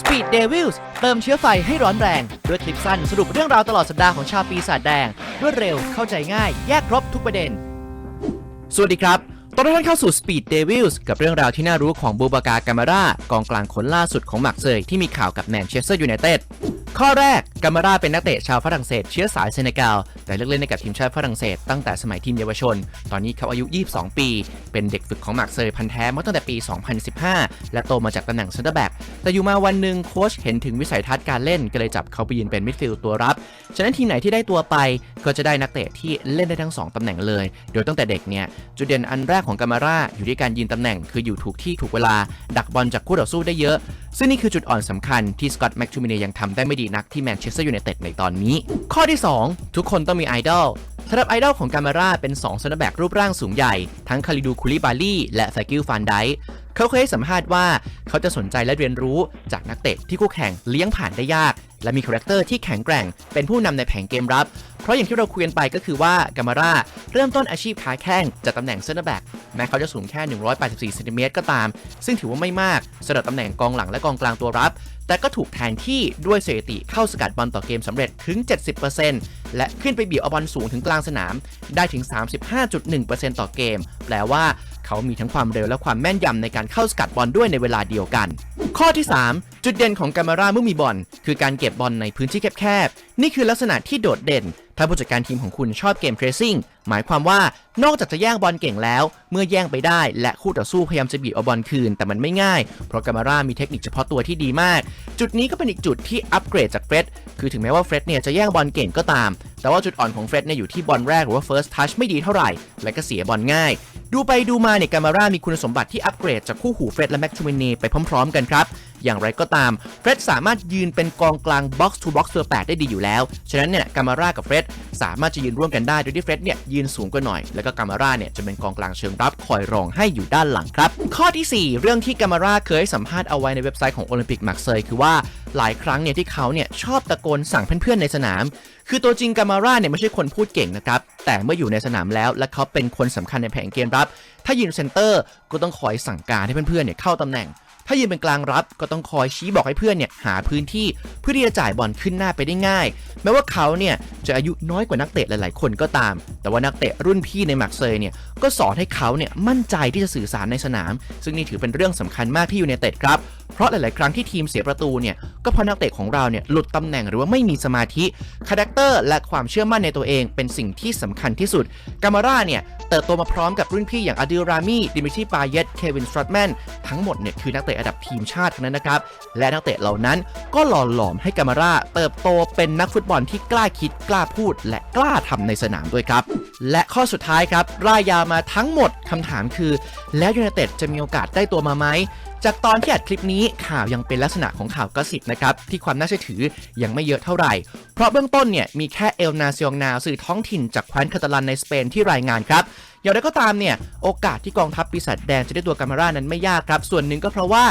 Speed Devils เติมเชื้อไฟให้ร้อนแรง ด้วยคลิปสั้นสรุปเรื่องราวตลอดสัปดาห์ของชาวปีศาจแดง รวดเร็วเข้าใจง่าย แยกครบทุกประเด็น สวัสดีครับตอนนี้ท่านเข้าสู่ Speed Devils กับเรื่องราวที่น่ารู้ของบูบากากามาร่ากองกลางคนล่าสุดของหมักเซยที่มีข่าวกับแมนเชสเตอร์ยูไนเต็ด ข้อแรกกามาร่าเป็นนักเตะชาวฝรั่งเศสเชื้อสายเซเนกัลแต่เลือกเล่นในกับทีมชาติฝรั่งเศสตั้งแต่สมัยทีมเยาวชน ตอนนี้เขาอายุ 22 ปี เป็นเด็กฝึกของหมักเซยพันแท้มาตั้งแต่ปี 2015 และโตมาจากตำแหน่งเซนเตอร์แบ็กแต่อยู่มาวันหนึ่งโค้ชเห็นถึงวิสัยทัศน์การเล่นก็เลยจับเขาไปยืนเป็นมิดฟิลด์ตัวรับ ฉะนั้นทีมไหนที่ได้ตัวไปก็จะได้นักเตะที่เล่นได้ทั้งสองตำแหน่งเลย โดยตั้งแต่เด็กเนี่ยจุดเด่นอันแรกของกามาร่าอยู่ที่การยืนตำแหน่ง คืออยู่ถูกที่ถูกเวลา ดักบอลจากคู่ต่อสู้ได้เยอะ ซึ่งนี่คือจุดอ่อนสำคัญที่สกอตแม็กทูมิเนยังทำได้ไม่ดีนักที่แมนเชสเตอร์ยูไนเต็ดในตอนนี้ ข้อที่ 2 ทุกคนต้องมีไอดอลสำหรับไอดอลของกามาร่าเป็น2ซันแบ็กรูปร่างสูงใหญ่ ทั้งคาริดูคูลิบาลีและฟกิลฟานไดเขาเคยให้สัมภาษณ์ว่า เขาจะสนใจและเรียนรู้จากนักเตะที่คู่แข่งเลี้ยงผ่านได้ยาก และมีคาแรคเตอร์ที่แข็งแกร่ง เป็นผู้นำในแผงเกมรับ เพราะอย่างที่เราคุยกันไปก็คือว่ากามาร่าเริ่มต้นอาชีพขาแข้งจากตำแหน่งเซนเตอร์แบ็กแม้เขาจะสูงแค่ 184เซนติเมตรก็ตาม ซึ่งถือว่าไม่มากสำหรับตำแหน่งกองหลังและกองกลางตัวรับ แต่ก็ถูกแทนที่ด้วยสถิติเข้าสกัดบอลต่อเกมสำเร็จถึง 70%และขึ้นไปบีบเอาบอลสูงถึงกลางสนาม ได้ถึง 35.1%ต่อเกม แปลว่าเขามีทั้งความเร็วและความแม่นยำในการเข้าสกัดบอลด้วยในเวลาเดียวกัน ข้อที่ 3 จุดเด่นของกามาร่าเมื่อมีบอลคือการเก็บบอลในพื้นที่แคบๆ นี่คือลักษณะที่โดดเด่น ถ้าผู้จัดการทีมของคุณชอบเกมเทรซิ่งหมายความว่านอกจากจะแย่งบอลเก่งแล้ว เมื่อแย่งไปได้ และคู่ต่อสู้พยายามจะบีบเอาบอลคืน แต่มันไม่ง่าย เพราะกามาร่ามีเทคนิคเฉพาะตัวที่ดีมาก จุดนี้ก็เป็นอีกจุดที่อัปเกรดจากเฟร็ดคือถึงแม้ว่าเฟร็ดเนี่ยจะแย่งบอลเก่งก็ตาม แต่ว่าจุดอ่อนของเฟร็ดเนี่ยอยู่ที่บอลแรกหรือว่า first touch ไม่ดีเท่าไหร่ และก็เสียบอลง่าย ดูไปดูมาเนี่ยกามาร่ามีคุณสมบัติที่อัปเกรดจากคู่หูเฟร็ดและแม็กชูเมเน่ไปพร้อม ๆ กันครับ อย่างไรก็ตามเฟร็ดสามารถยืนเป็นกองกลาง box to box ตัว8ได้ดีอยู่แล้ว ฉะนั้นเนี่ยกามาร่ากับเฟร็ดสามารถจะยืนร่วมกันได้ โดยที่เฟร็ดเนี่ยยืนสูงกว่าหน่อย แล้วก็กามาร่าเนี่ยจะเป็นกองกลางเชิงรับคอยรองให้อยู่ด้านหลังครับ ข้อทีสี่4 เรื่องที่กามาร่าเคยสัมภาษณ์เอาไว้ในเว็บไซต์ของโอลิมปิกมาร์เซยคือว่าหลายครั้งเนี่ยที่เขาเนี่ยชอบตะโกนสั่งเพื่อนๆในสนาม คือตัวจริงกามาร่าเนี่ยไม่ใช่คนพูดเก่งนะครับ แต่เมื่ออยู่ในสนามแล้ว และเขาเป็นคนสำคัญในแผงเกมรับ ถ้ายืนเซนเตอร์ก็ต้องคอยสั่งการให้เพื่อนๆเนี่ยเข้าตำแหน่ง ถ้ายืนเป็นกลางรับก็ต้องคอยชี้บอกให้เพื่อนเนี่ยหาพื้นที่เพื่อที่จะจ่ายบอลขึ้นหน้าไปได้ง่าย แม้ว่าเขาเนี่ยจะอายุน้อยกว่านักเตะหลายๆ คนก็ตาม แต่ว่านักเตะรุ่นพี่ในมักเซยเนี่ยก็สอนให้เขาเนี่ยมั่นใจที่จะสื่อสารในสนาม ซึ่งนี่ถือเป็นเรื่องสำคัญมากที่อยู่ในเต็ดครับเพราะหลาย ๆ ครั้งที่ทีมเสียประตูเนี่ยก็เพราะนักเตะของเราเนี่ยหลุดตำแหน่งหรือว่าไม่มีสมาธิคาแรคเตอร์และความเชื่อมั่นในตัวเองเป็นสิ่งที่สำคัญที่สุดกามาร่าเนี่ยเติบโตมาพร้อมกับรุ่นพี่อย่างอดิลรามีดิมิทรีปาเยตเควินสตรัตแมนทั้งหมดเนี่ยคือนักเตะระดับทีมชาติทั้งนั้นนะครับและนักเตะเหล่านั้นก็หล่อหลอมให้กามาร่าเติบโตเป็นนักฟุตบอลที่กล้าคิดกล้าพูด และกล้าทำในสนามด้วยครับและข้อสุดท้ายครับร่ายยาวมาทั้งหมดคำถามคือ แล้วยูไนเต็ดจะมีโอกาสได้ตัวมาไหม จากตอนที่อัดคลิปนี้ข่าวยังเป็นลักษณะของข่าวกสิบนะครับ ที่ความน่าเชื่อถือยังไม่เยอะเท่าไหร่ เพราะเบื้องต้นเนี่ยมีแค่เอลนาซิองนาสื่อท้องถิ่นจากแคว้นคาตาลันในสเปนที่รายงานครับ อย่างไรก็ตามเนี่ยโอกาสที่กองทัพปีศาจแดงจะได้ตัวกามาร่านั้นไม่ยากครับ ส่วนหนึ่งก็เพราะว่า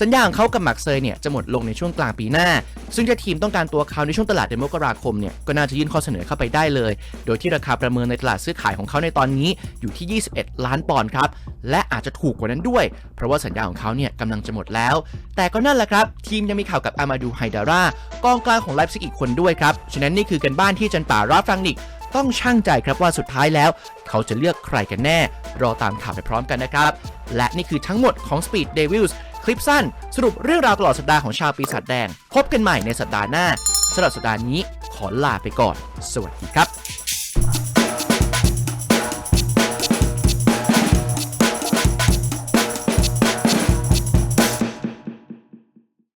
สัญญาของเขากับหมักเซยเนี่ยจะหมดลงในช่วงกลางปีหน้า ซึ่งถ้าทีมต้องการตัวเขาในช่วงตลาดเดือนมกราคมเนี่ยก็น่าจะยื่นข้อเสนอเข้าไปได้เลย โดยที่ราคาประเมินในตลาดซื้อขายของเขาในตอนนี้อยู่ที่ 21 ล้านปอนด์ครับและอาจจะถูกกว่านั้นด้วย เพราะว่าสัญญาของเขาเนี่ยกำลังจะหมดแล้ว แต่ก็นั่นแหละครับ ทีมยังมีข่าวกับอามาดูไฮดาร่ากองกลางของไลฟ์ซิกอีกคนด้วยครับฉะนั้นนี่คือกันบ้านที่จันป่าราฟังนิก ต้องช่างใจครับว่าสุดท้ายแล้ว เขาจะเลือกใครกันแน่ รอตามข่าวไปพร้อมกันนะครับ และนี่คือทั้งหมดของ Speed Devils คลิปสั้น สรุปเรื่องราวตลอดสัปดาห์ของชาวปีศาจแดง พบกันใหม่ในสัปดาห์หน้าสำหรับสัปดาห์นี้ขอลาไปก่อน สวัสดีครับ